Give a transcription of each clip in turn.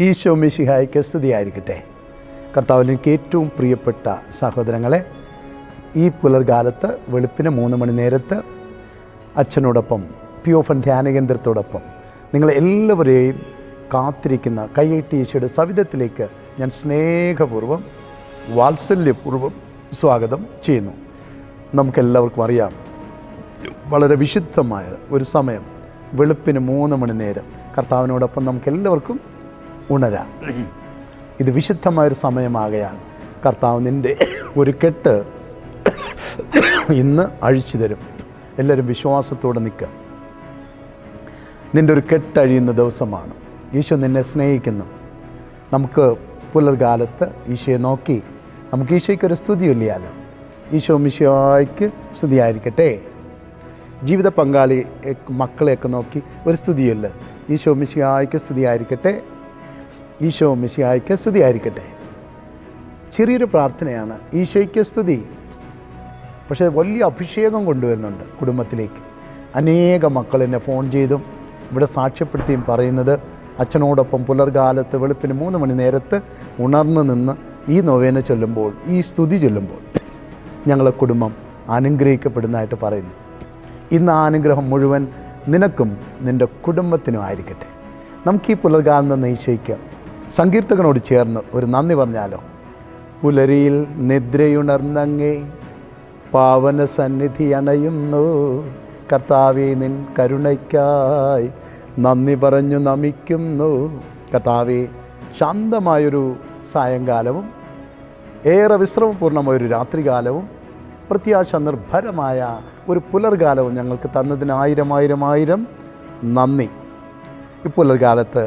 ഈശോ മിശിഹായ്ക്ക് സ്തുതിയായിരിക്കട്ടെ. കർത്താവിലേക്ക് ഏറ്റവും പ്രിയപ്പെട്ട സഹോദരങ്ങളെ ഈ പുലർകാലത്ത് വെളുപ്പിന് മൂന്ന് മണി നേരത്ത് അച്ഛനോടൊപ്പം പി ഓഫൻ ധ്യാന കേന്ദ്രത്തോടൊപ്പം നിങ്ങളെല്ലാവരെയും കാത്തിരിക്കുന്ന കൈയ്യട്ടി ഈശോയുടെ സവിധത്തിലേക്ക് ഞാൻ സ്നേഹപൂർവം വാത്സല്യപൂർവം സ്വാഗതം ചെയ്യുന്നു. നമുക്കെല്ലാവർക്കും അറിയാം വളരെ വിശുദ്ധമായ ഒരു സമയം വെളുപ്പിന് മൂന്ന് മണി നേരം. കർത്താവിനോടൊപ്പം നമുക്കെല്ലാവർക്കും ഉണരാം. ഇത് വിശുദ്ധമായൊരു സമയമാകയാണ്. കർത്താവ് നിന്റെ ഒരു കെട്ട് ഇന്ന് അഴിച്ചു തരും. എല്ലാവരും വിശ്വാസത്തോടെ നിൽക്കുക. നിന്റെ ഒരു കെട്ടഴിയുന്ന ദിവസമാണ്. ഈശോ നിന്നെ സ്നേഹിക്കുന്നു. നമുക്ക് പുലർകാലത്ത് ഈശോയെ നോക്കി നമുക്ക് ഈശോയ്ക്കൊരു സ്തുതി ഇല്ലയാലോ ഈശോ മിശോയ്ക്ക് സ്തുതിയായിരിക്കട്ടെ. ജീവിത പങ്കാളി മക്കളെയൊക്കെ നോക്കി ഒരു സ്തുതിയല്ല. ഈശോ മിശിഹായ്ക്ക് സ്തുതിയായിരിക്കട്ടെ. ഈശോ മിശിഹായ്ക്ക് സ്തുതി ആയിരിക്കട്ടെ ചെറിയൊരു പ്രാർത്ഥനയാണ് ഈശോയ്ക്ക് സ്തുതി. പക്ഷേ വലിയ അഭിഷേകം കൊണ്ടുവരുന്നുണ്ട് കുടുംബത്തിലേക്ക്. അനേക മക്കൾ എന്നെ ഫോൺ ചെയ്തും ഇവിടെ സാക്ഷ്യപ്പെടുത്തിയും പറയുന്നത് അച്ഛനോടൊപ്പം പുലർകാലത്ത് വെളുപ്പിന് മൂന്ന് മണി നേരത്ത് ഉണർന്നു നിന്ന് ഈ നൊവേന ചൊല്ലുമ്പോൾ ഈ സ്തുതി ചൊല്ലുമ്പോൾ ഞങ്ങളെ കുടുംബം അനുഗ്രഹിക്കപ്പെടുന്നതായിട്ട് പറയുന്നു. ഇന്ന് ആ അനുഗ്രഹം മുഴുവൻ നിനക്കും നിന്റെ കുടുംബത്തിനും ആയിരിക്കട്ടെ. നമുക്ക് ഈ പുലർകാലം ഈശോയ്ക്ക് സങ്കീർത്തകനോട് ചേർന്ന് ഒരു നന്ദി പറഞ്ഞാലോ? പുലരിയിൽ നിദ്രയുണർന്നങ്ങേ പാവന സന്നിധി അണയുന്നു. കർത്താവെ നിൻ കരുണയ്ക്കായി നന്ദി പറഞ്ഞു നമിക്കുന്നു. കർത്താവെ ശാന്തമായൊരു സായങ്കാലവും ഏറെ വിശ്രമപൂർണമായൊരു രാത്രികാലവും പ്രത്യാശ നിർഭരമായ ഒരു പുലർകാലവും ഞങ്ങൾക്ക് തന്നതിന് ആയിരം ആയിരം ആയിരം നന്ദി. ഈ പുലർകാലത്ത്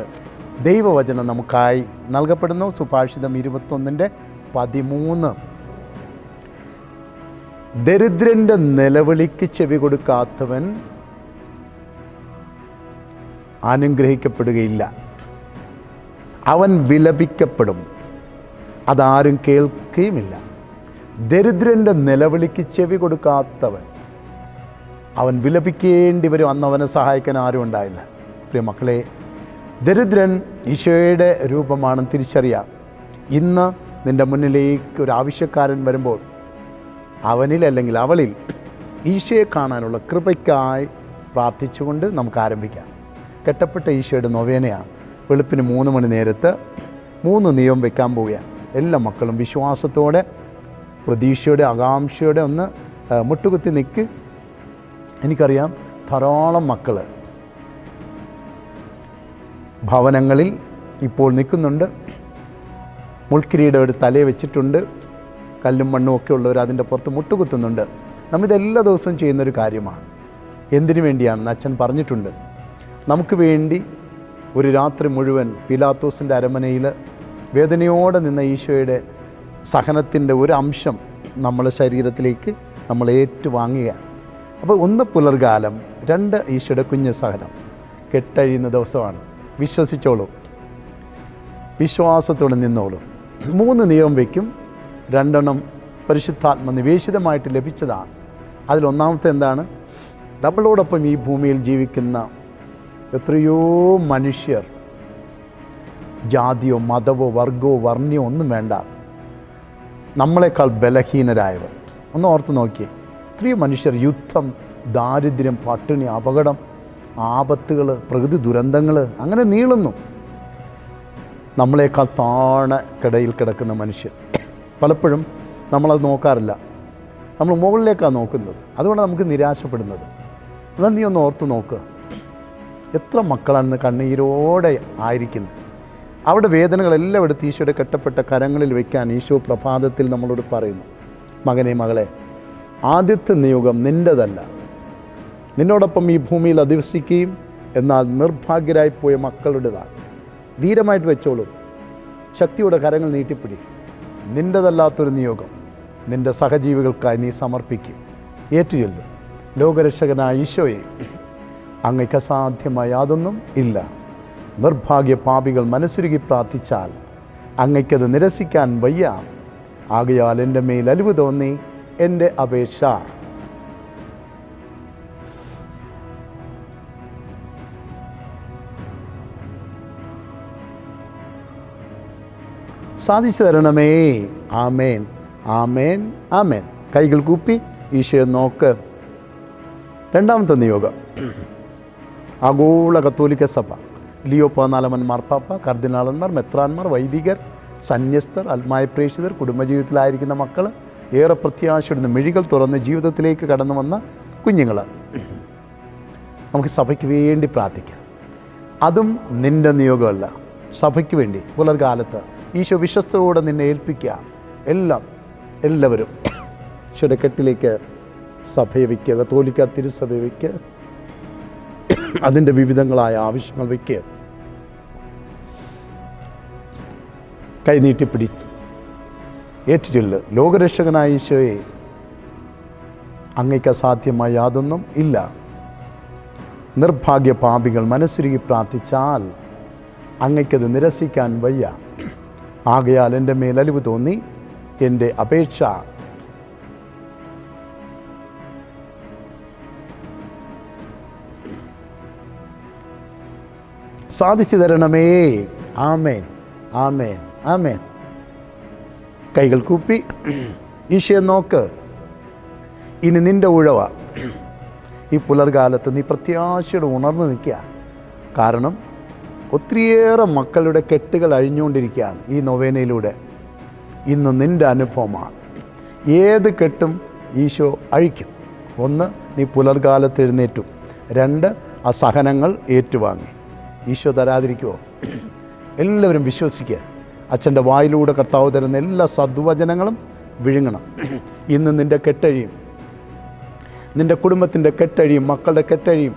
ദൈവവചനം നമുക്കായി നൽകപ്പെടുന്നു. സുഭാഷിതം ഇരുപത്തൊന്നിന്റെ പതിമൂന്ന്. ദരിദ്രന്റെ നിലവിളിക്ക് ചെവി കൊടുക്കാത്തവൻ അനുഗ്രഹിക്കപ്പെടുകയില്ല. അവൻ വിലപിക്കപ്പെടും. അതാരും കേൾക്കുകയുമില്ല. ദരിദ്രന്റെ നിലവിളിക്ക് ചെവി കൊടുക്കാത്തവൻ അവൻ വിലപിക്കേണ്ടി വരും. അന്ന് അവനെ സഹായിക്കാൻ ആരും ഉണ്ടായില്ല. പ്രിയ മക്കളെ ദരിദ്രൻ ഈശോയുടെ രൂപമാണ് തിരിച്ചറിയാം. ഇന്ന് നിന്റെ മുന്നിലേക്ക് ഒരു ആവശ്യക്കാരൻ വരുമ്പോൾ അവനിൽ അല്ലെങ്കിൽ അവളിൽ ഈശോയെ കാണാനുള്ള കൃപയ്ക്കായി പ്രാർത്ഥിച്ചുകൊണ്ട് നമുക്ക് ആരംഭിക്കാം. കെട്ടപ്പെട്ട ഈശോയുടെ നൊവേനയാണ് വെളുപ്പിന് മൂന്ന് മണി നേരത്ത് മൂന്ന് നിയമം വെക്കാൻ പോവുകയാണ് എല്ലാ മക്കളും വിശ്വാസത്തോടെ പ്രതീക്ഷയുടെ ആകാംക്ഷയോടെ ഒന്ന് മുട്ടുകുത്തി നിൽക്ക്. എനിക്കറിയാം ധാരാളം മക്കൾ ഭവനങ്ങളിൽ ഇപ്പോൾ നിൽക്കുന്നുണ്ട്. മുൾക്കിരീടം ഒരു തലയെ വെച്ചിട്ടുണ്ട്. കല്ലും മണ്ണും ഒക്കെ ഉള്ളവർ അതിന്റെ പുറത്ത് മുട്ടുകുത്തുന്നുണ്ട്. നമ്മളിതെല്ലാ ദിവസവും ചെയ്യുന്നൊരു കാര്യമാണ്. എന്തിനു വേണ്ടിയാണെന്ന് അച്ഛൻ പറഞ്ഞിട്ടുണ്ട്. നമുക്ക് വേണ്ടി ഒരു രാത്രി മുഴുവൻ പിലാത്തോസിന്റെ അരമനയിൽ വേദനയോടെ നിന്ന ഈശോയുടെ സഹനത്തിന്റെ ഒരു അംശം നമ്മളെ ശരീരത്തിലേക്ക് നമ്മൾ ഏറ്റുവാങ്ങുകയാണ്. അപ്പോൾ ഒന്ന് പുലർകാലം രണ്ട് ഈശോയുടെ കുഞ്ഞ് സഹനം. കെട്ടഴിയുന്ന ദിവസമാണ്. വിശ്വസിച്ചോളൂ. വിശ്വാസത്തോടെ നിന്നോളൂ. മൂന്ന് നിയമം വയ്ക്കും രണ്ടെണ്ണം പരിശുദ്ധാത്മ നിവേശിതമായിട്ട് ലഭിച്ചതാണ് അതിലൊന്നാമത്തെ എന്താണ്? നമ്മളോടൊപ്പം ഈ ഭൂമിയിൽ ജീവിക്കുന്ന എത്രയോ മനുഷ്യർ ജാതിയോ മതമോ വർഗമോ വർണയോ ഒന്നും വേണ്ട നമ്മളെക്കാൾ ബലഹീനരായവർ. ഒന്ന് ഓർത്ത് നോക്കിയേ എത്രയോ മനുഷ്യർ യുദ്ധം ദാരിദ്ര്യം പട്ടിണി അപകടം ആപത്തുകൾ പ്രകൃതി ദുരന്തങ്ങൾ അങ്ങനെ നീളുന്നു. നമ്മളെക്കാൾ താണ കിടയിൽ കിടക്കുന്ന മനുഷ്യൻ. പലപ്പോഴും നമ്മളത് നോക്കാറില്ല. നമ്മൾ മുകളിലേക്കാണ് നോക്കുന്നത്. അതുകൊണ്ട് നമുക്ക് നിരാശപ്പെടുന്നത്. എന്നാൽ നീ ഒന്ന് ഓർത്ത് നോക്കുക എത്ര മക്കളാണ് കണ്ണീരോടെ ആയിരിക്കുന്നത്. അവിടെ വേദനകളെല്ലാം എടുത്ത് ഈശോയുടെ കെട്ടപ്പെട്ട കരങ്ങളിൽ വയ്ക്കാൻ ഈശോ പ്രഭാതത്തിൽ നമ്മളോട് പറയുന്നു. മകനെ മകളെ ആദ്യത്തെ നിയോഗം നിന്റെതല്ല നിന്നോടൊപ്പം ഈ ഭൂമിയിൽ അധിവസിക്കുകയും എന്നാൽ നിർഭാഗ്യരായി പോയ മക്കളുടേതാണ്. ധീരമായിട്ട് വെച്ചോളൂ. ശക്തിയുടെ കരങ്ങൾ നീട്ടിപ്പിടി. നിന്റെതല്ലാത്തൊരു നിയോഗം നിന്റെ സഹജീവികൾക്കായി നീ സമർപ്പിക്കും. ഏറ്റുചൊല്ലും. ലോകരക്ഷകനായ ഈശോയെ. അങ്ങയ്ക്ക് അസാധ്യമായ യാതൊന്നും ഇല്ല. നിർഭാഗ്യ പാപികൾ മനസ്സുരുകി പ്രാർത്ഥിച്ചാൽ അങ്ങയ്ക്കത് നിരസിക്കാൻ വയ്യ. ആകയാൽ എന്റെ മേൽ അലിവ് തോന്നി. എന്റെ അപേക്ഷ സാധിച്ചു തരണമേ ആമേൻ. ആമേൻ. ആമേൻ. കൈകൾ കൂപ്പി ഈശോയെ നോക്ക്. രണ്ടാമത്തെ നിയോഗം. ആഗോള കത്തോലിക്ക സഭ. ലിയോ പതിനാലമൻ മാർപ്പാപ്പ കർദിനാളന്മാർ മെത്രാന്മാർ വൈദികർ സന്യസ്തർ ആത്മായ പ്രേക്ഷിതർ കുടുംബജീവിതത്തിലായിരിക്കുന്ന മക്കൾ ഏറെ പ്രത്യാശയുടെ മിഴികൾ തുറന്ന് ജീവിതത്തിലേക്ക് കടന്നു വന്ന കുഞ്ഞുങ്ങൾ നമുക്ക് സഭയ്ക്ക് വേണ്ടി പ്രാർത്ഥിക്കാം. അതും നിന്റെ നിയോഗമല്ല. സഭയ്ക്ക് വേണ്ടി. പുലർകാലത്ത് ഈശോ വിശ്വസ്തയോടെ നിന്നെ ഏൽപ്പിക്കുക. എല്ലാം എല്ലാവരും ചുടക്കെട്ടിലേക്ക് സഭയെ വയ്ക്കുക കത്തോലിക്ക തിരുസഭയെ വയ്ക്കുക. അതിന്റെ വിവിധങ്ങളായ ആവശ്യങ്ങൾ വയ്ക്കുക. കൈനീട്ടിപ്പിടി ഏറ്റുചൊല്ല് ലോകരക്ഷകനായ ഈശോയെ അങ്ങയ്ക്ക് അസാധ്യമായ യാതൊന്നും ഇല്ല. നിർഭാഗ്യ പാപികൾ മനസ്സുരുകി പ്രാർത്ഥിച്ചാൽ അങ്ങയ്ക്കത് നിരസിക്കാൻ വയ്യ. ആകയാൽ എന്റെ മേലലിവ് തോന്നി എന്റെ അപേക്ഷ. സാധിച്ചു തരണമേ. ആമേൻ. ആമേൻ. ആമേൻ. കൈകൾ കൂപ്പി. ഈശയെ നോക്ക്. ഇനി നിന്റെ ഉഴവ. ഈ പുലർകാലത്ത് നീ പ്രത്യാശയോടെ ഉണർന്നു നിൽക്കുക. കാരണം ഒത്തിരിയേറെ മക്കളുടെ കെട്ടുകൾ അഴിഞ്ഞുകൊണ്ടിരിക്കുകയാണ് ഈ നൊവേനയിലൂടെ. ഇന്ന് നിന്റെ അനുഭവമാണ്. ഏത് കെട്ടും ഈശോ അഴിക്കും. ഒന്ന് നീ പുലർകാലത്ത് എഴുന്നേറ്റു. രണ്ട് ആ സഹനങ്ങൾ ഏറ്റുവാങ്ങി. ഈശോ തരാതിരിക്കുമോ എല്ലാവരും വിശ്വസിക്കുക. അച്ഛന്റെ വായിലൂടെ കർത്താവ് തരുന്ന എല്ലാ സദ്വചനങ്ങളും വിഴുങ്ങണം. ഇന്ന് നിന്റെ കെട്ടഴിയും. നിന്റെ കുടുംബത്തിന്റെ കെട്ടഴിയും മക്കളുടെ കെട്ടഴിയും.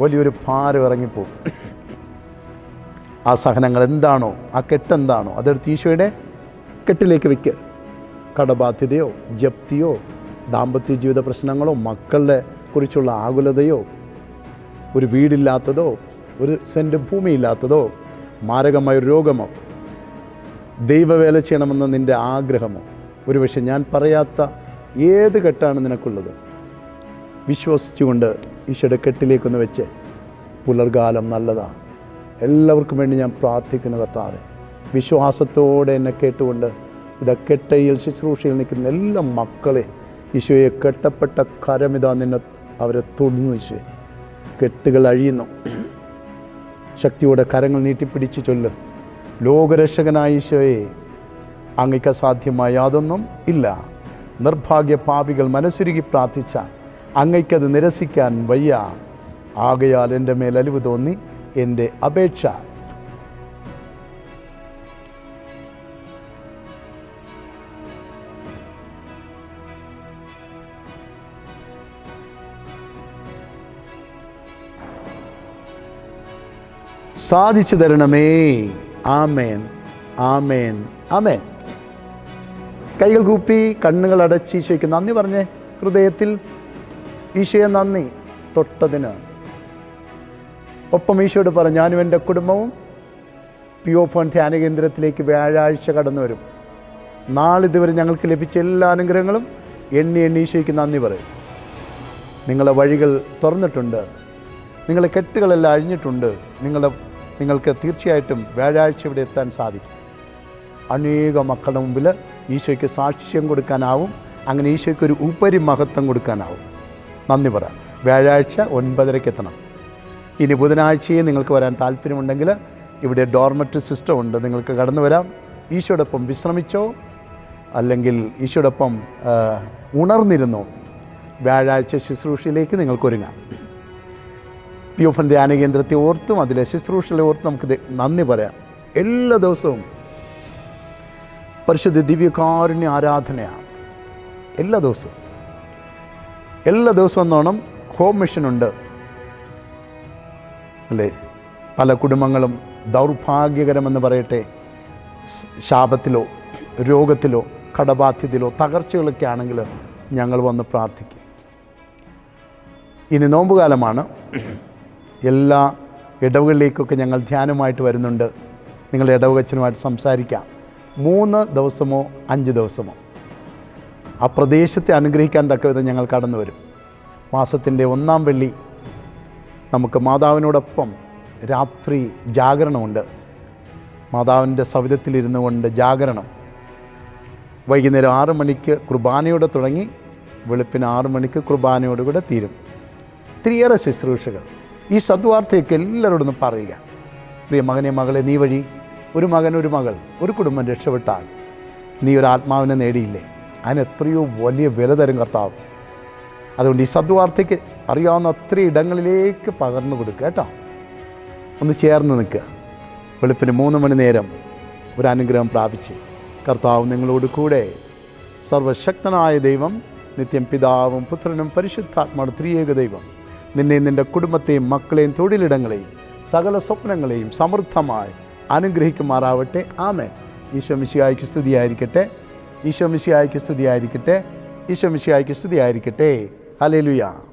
വലിയൊരു ഭാരം ഇറങ്ങിപ്പോവും ആ സഹനങ്ങൾ എന്താണോ ആ കെട്ടെന്താണോ അതെടുത്ത് ഈശോയുടെ കെട്ടിലേക്ക് വയ്ക്കുക കടബാധ്യതയോ ജപ്തിയോ ദാമ്പത്യ ജീവിത പ്രശ്നങ്ങളോ മക്കളുടെ കുറിച്ചുള്ള ആകുലതയോ ഒരു വീടില്ലാത്തതോ ഒരു സെന്റ് ഭൂമിയില്ലാത്തതോ മാരകമായ രോഗമോ ദൈവവേല ചെയ്യണമെന്ന നിന്റെ ആഗ്രഹമോ ഒരു പക്ഷേ ഞാൻ പറയാത്ത ഏത് കെട്ടാണ് നിനക്കുള്ളത്? വിശ്വസിച്ചുകൊണ്ട് ഈശോയുടെ കെട്ടിലേക്കൊന്ന് വെച്ച് പുലർകാലം നല്ലതാണ് എല്ലാവർക്കും വേണ്ടി ഞാൻ പ്രാർത്ഥിക്കുന്ന കർത്താവ് വിശ്വാസത്തോടെ എന്നെ കേട്ടുകൊണ്ട് ഇതാ കെട്ടയിൽ ശുശ്രൂഷയിൽ നിൽക്കുന്ന എല്ലാ മക്കളെ ഈശോയെ കെട്ടപ്പെട്ട കരമിതാ നിന്നെ അവരെ തൊടുന്നു ഈശോ കെട്ടുകൾ അഴിയുന്നു. ശക്തിയോടെ കരങ്ങൾ നീട്ടിപ്പിടിച്ച് ചൊല്ല്. ലോകരക്ഷകനായ ഈശോയെ അങ്ങയ്ക്ക് അസാധ്യമായ യാതൊന്നും ഇല്ല. നിർഭാഗ്യ പാപികൾ മനസ്സുരുകി പ്രാർത്ഥിച്ചാൽ അങ്ങയ്ക്കത് നിരസിക്കാൻ വയ്യ. ആകയാൽ എന്റെ മേൽ അലിവ് തോന്നി എന്റെ അപേക്ഷ. സാധിച്ചു തരണമേ. ആമേൻ. ആമേൻ. ആമേൻ. കൈകൾ കൂപ്പി കണ്ണുകൾ അടച്ച് ഈശോയ്ക്ക് നന്ദി പറഞ്ഞേ ഹൃദയത്തിൽ ഈശോയെ നന്ദി തൊട്ടതിന് ഒപ്പം ഈശോട് പറഞ്ഞു ഞാനും എന്റെ കുടുംബവും പി ഒ ഫോൺ ധ്യാന കേന്ദ്രത്തിലേക്ക് വ്യാഴാഴ്ച കടന്നു വരും. നാളിതുവരെ ഞങ്ങൾക്ക് ലഭിച്ച എല്ലാ അനുഗ്രഹങ്ങളും എണ്ണി എണ്ണി ഈശോയ്ക്ക് നന്ദി പറയും. നിങ്ങളുടെ വഴികൾ തുറന്നിട്ടുണ്ട്. നിങ്ങളുടെ കെട്ടുകളെല്ലാം അഴിഞ്ഞിട്ടുണ്ട്. നിങ്ങളുടെ നിങ്ങൾക്ക് തീർച്ചയായിട്ടും വ്യാഴാഴ്ച ഇവിടെ എത്താൻ സാധിക്കും. അനേക മക്കളുടെ മുമ്പിൽ ഈശോയ്ക്ക് സാക്ഷ്യം കൊടുക്കാനാവും. അങ്ങനെ ഈശോയ്ക്ക് ഒരു ഉപരി മഹത്വം കൊടുക്കാനാവും. നന്ദി പറ. വ്യാഴാഴ്ച ഒൻപതരയ്ക്ക് എത്തണം. ഇനി ബുധനാഴ്ചയും നിങ്ങൾക്ക് വരാൻ താല്പര്യമുണ്ടെങ്കിൽ ഇവിടെ ഡോർമെറ്ററി സിസ്റ്റം ഉണ്ട്. നിങ്ങൾക്ക് കടന്നു വരാം. ഈശോടൊപ്പം വിശ്രമിച്ചോ അല്ലെങ്കിൽ ഈശോടൊപ്പം ഉണർന്നിരുന്നോ? വ്യാഴാഴ്ച ശുശ്രൂഷയിലേക്ക് നിങ്ങൾക്ക് ഒരുങ്ങാം. പി എഫ് ധ്യാന കേന്ദ്രത്തെ ഓർത്തും അതിലെ ശുശ്രൂഷകളെ ഓർത്തും നമുക്ക് നന്ദി പറയാം. എല്ലാ ദിവസവും പരിശുദ്ധ ദിവ്യകാരുണ്യ ആരാധനയാണ്. എല്ലാ ദിവസവും. എല്ലാ ദിവസവും എന്നോണം ഹോം മിഷനുണ്ട്. അല്ലേ? പല കുടുംബങ്ങളും ദൗർഭാഗ്യകരമെന്ന് പറയട്ടെ ശാപത്തിലോ രോഗത്തിലോ കടബാധ്യതയിലോ തകർച്ചകളൊക്കെ ആണെങ്കിൽ ഞങ്ങൾ വന്ന് പ്രാർത്ഥിക്കും. ഇനി നോമ്പുകാലമാണ്. എല്ലാ ഇടവുകളിലേക്കൊക്കെ ഞങ്ങൾ ധ്യാനമായിട്ട് വരുന്നുണ്ട്. നിങ്ങൾ ഇടവകച്ചനുമായിട്ട് സംസാരിക്കാം. മൂന്ന് ദിവസമോ അഞ്ച് ദിവസമോ. ആ പ്രദേശത്തെ അനുഗ്രഹിക്കാൻ തക്ക വിധം ഞങ്ങൾ കടന്നു വരും മാസത്തിന്റെ ഒന്നാം വെള്ളി നമുക്ക് മാതാവിനോടൊപ്പം രാത്രി ജാഗരണമുണ്ട്. മാതാവിന്റെ സവിധത്തിലിരുന്നു കൊണ്ട് ജാഗരണം. വൈകുന്നേരം ആറ് മണിക്ക് കുർബാനയോടെ തുടങ്ങി വെളുപ്പിന് ആറ് മണിക്ക് കുർബാനയോടുകൂടെ തീരും. ഒത്തിരിയേറെ ശുശ്രൂഷകൾ. ഈ സദ്വാർത്തയൊക്കെ എല്ലാവരോടൊന്നും പറയുക. പ്രിയ മകനെ മകളെ നീ വഴി ഒരു മകൻ ഒരു മകൾ ഒരു കുടുംബം രക്ഷപ്പെട്ടാൽ നീ ഒരു ആത്മാവിനെ നേടിയില്ലേ? അതിന് എത്രയോ വലിയ വില തരും കർത്താവ്. അതുകൊണ്ട് ഈ സദ്വാർത്തയ്ക്ക് അറിയാവുന്ന അത്ര ഇടങ്ങളിലേക്ക് പകർന്നു കൊടുക്കുക കേട്ടോ. ഒന്ന് ചേർന്ന് നിൽക്കുക. വെളുപ്പിന് മൂന്ന് മണി നേരം ഒരു അനുഗ്രഹം പ്രാപിച്ച് കർത്താവ് നിങ്ങളോട് കൂടെ സർവശക്തനായ ദൈവം നിത്യം പിതാവും പുത്രനും പരിശുദ്ധാത്മാവും ത്രിയേക ദൈവം നിന്നെയും നിന്റെ കുടുംബത്തെയും മക്കളെയും തൊഴിലിടങ്ങളെയും സകല സ്വപ്നങ്ങളെയും സമൃദ്ധമായി അനുഗ്രഹിക്കുമാറാവട്ടെ. ആമേ ഈശോ മിശിയായിക്ക് സ്തുതിയായിരിക്കട്ടെ. ഈശോ മിശിയായിക്ക് സ്തുതിയായിരിക്കട്ടെ. ഈശോ മിശിയായിക്ക് സ്തുതിയായിരിക്കട്ടെ. Alléluia.